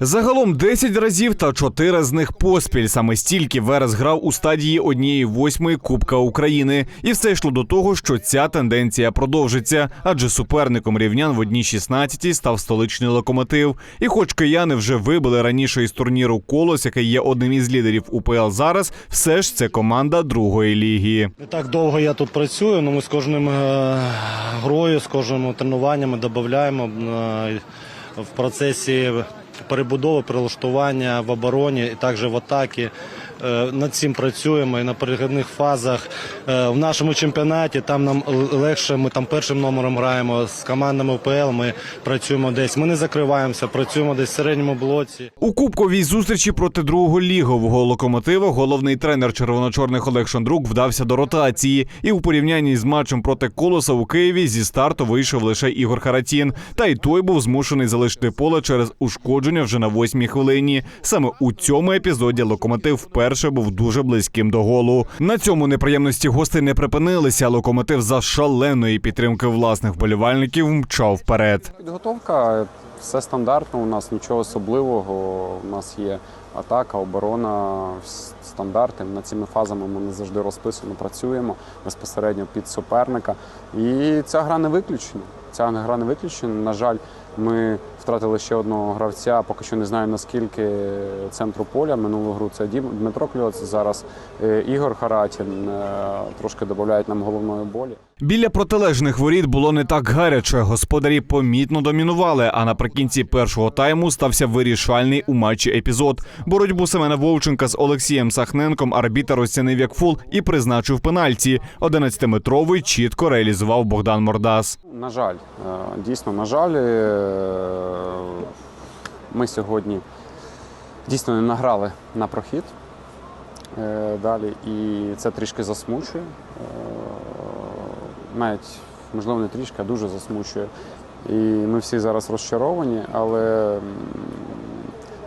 Загалом 10 разів та 4 з них поспіль. Саме стільки Верес грав у стадії однієї восьмої Кубка України. І все йшло до того, що ця тенденція продовжиться, адже суперником рівнян в одній 16 став столичний локомотив. І хоч кияни вже вибили раніше із турніру колос, який є одним із лідерів УПЛ зараз, все ж це команда другої ліги. Так довго я тут працюю, але ми з кожним е, грою, з кожним тренуванням додаємо е, в процесі перебудови, прилаштування в обороні і також в атакі. Е, Над цим працюємо і на перехідних фазах. Е, В нашому чемпіонаті там нам легше, ми там першим номером граємо з командами УПЛ, ми працюємо десь. Ми не закриваємося, працюємо десь в середньому блоці. У кубковій зустрічі проти другого лігового локомотива головний тренер червоно-чорних Олег Шандрук вдався до ротації. І у порівнянні з матчем проти колоса у Києві зі старту вийшов лише Ігор Харатін. Та й той був змушений залишити поле через ушкодження вже на восьмій хвилині. Саме у цьому епізоді локомотив вперше був дуже близьким до голу. На цьому неприємності гостей не припинилися. Локомотив за шаленої підтримки власних вболівальників мчав вперед. Підготовка все стандартно. У нас нічого особливого. У нас є атака, оборона, стандарти. Над цими фазами ми не завжди розписано працюємо безпосередньо під суперника. І ця гра не виключення. Ця гра не виключення. На жаль, ми втратили ще одного гравця. Поки що не знаю наскільки центру поля. Минулу гру це Дмитро Кльоц. Зараз е, Ігор Харатін е, трошки додають нам головної болі. Біля протилежних воріт було не так гаряче. Господарі помітно домінували. А наприкінці першого тайму стався вирішальний у матчі епізод. Боротьбу Семена Вовченка з Олексієм Сахненком арбітер розцінив як фул і призначив пенальті. 11-метровий чітко реалізував Богдан Мордас. На жаль, е, дійсно, на жаль, е, ми сьогодні дійсно не награли на прохід е, далі, і це трішки засмучує. Е, Навіть, можливо, не трішки, а дуже засмучує. І ми всі зараз розчаровані, але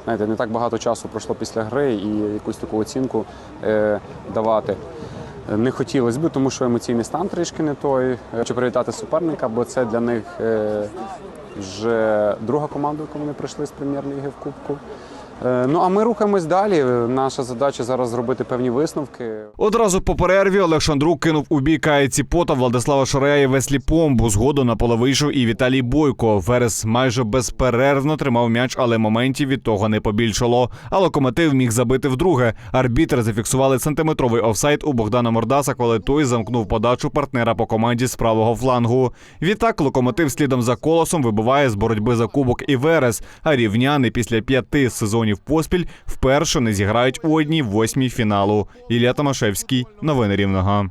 знаєте, не так багато часу пройшло після гри і якусь таку оцінку е, давати. Не хотілося б, тому що емоційний стан трішки не той. Хочу привітати суперника, бо це для них е, вже друга команда, яку вони прийшли з прем'єр-ліги в Кубку. Е, Ну а ми рухаємось далі. Наша задача зараз зробити певні висновки. Одразу по перерві Олег Шандрук кинув у бій Кая Ціпота, Владислава Шорея і Веслі Помбу. Згоду на поле вийшов і Віталій Бойко. Верес майже безперервно тримав м'яч, але моментів від того не побільшало. А локомотив міг забити вдруге. Арбітри зафіксували сантиметровий офсайд у Богдана Мордаса, коли той замкнув подачу партнера по команді з правого флангу. Відтак локомотив слідом за колосом вибиває з боротьби за кубок і Верес. А рівняни після п'яти сезонів поспіль вперше не зіграють у одній восьмій фіналу. Ілля Томашевський. Новини Рівного.